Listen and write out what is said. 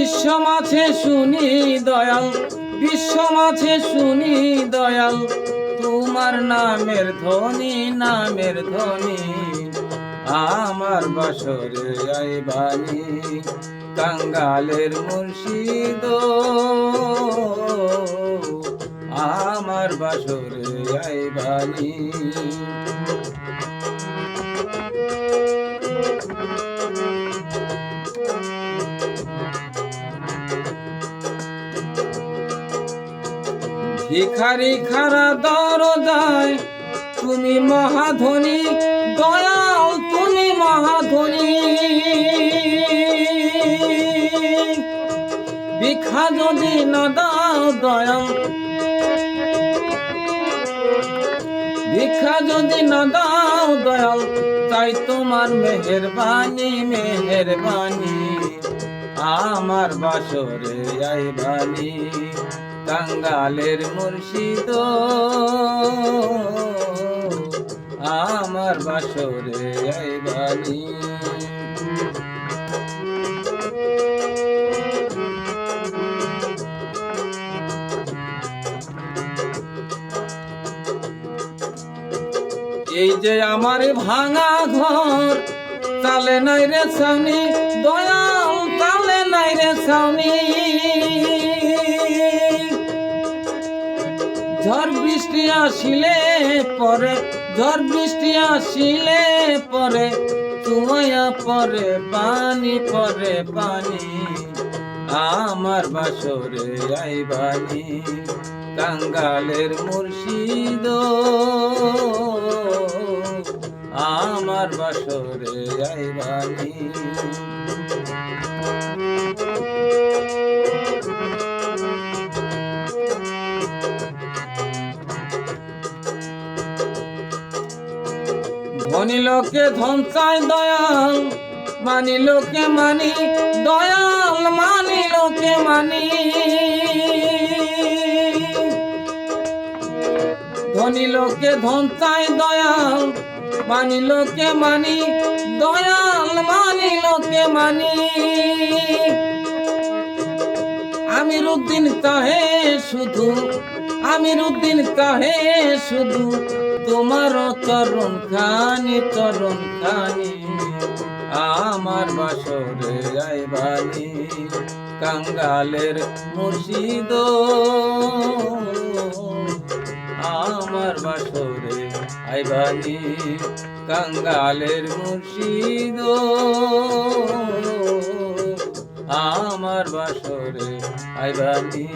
বিশ্ব মাঝে শুনি দয়াল, বিশ্ব মাঝে শুনি দয়াল। তোমার নামের ধ্বনি নামের ধ্বনি, আমার বাসরে আইবানি কাঙ্গালের মুর্শিদ। আমার বাসরে আইবানি ভিখারি খারা দরদায়, তুমি মহাধনী, দয়াল তুমি মহাধনী। ভিক্ষা যদি না দাও দয়াল, ভিক্ষা যদি না দাও দয়াল, তাই তোমার মেহেরবানি মেহেরবানি, আমার বাসরে আইবানি। কাঙ্গালের মুর্শিদ। আমার বাসরে আইবানি এই যে আমার ভাঙা ঘর, তালে নাই রে সামনি দয়াল তালে নাই রে সামনি ঝড় বৃষ্টি আসিলে পরে, ঝড় বৃষ্টি আসিলে পরে তুমায়া পরে, পানি পরে, পানি। আমার বাসরে আইবানি কাঙ্গালের মুর্শিদ। আমার বাসরে আইবানি ধনী লোকে ধন দয়াল, মানি লোকে মানি দয়াল, মানি লোকে মানি। ধনী লোকে ধন দয়াল, মানি লোকে মানি দয়াল, মানি লোকে মানি। আমির উদ্দিন কাহে শুধু আমির উদ্দিন কাহে শুধু তোমার চরণ খানি চরণ খানি, আমার বাসরে আইবানি কাঙ্গালের মুর্শিদ। আমার বাসরে আইবানি কাঙ্গালের মুর্শিদ। আমার বাসরে আইবানি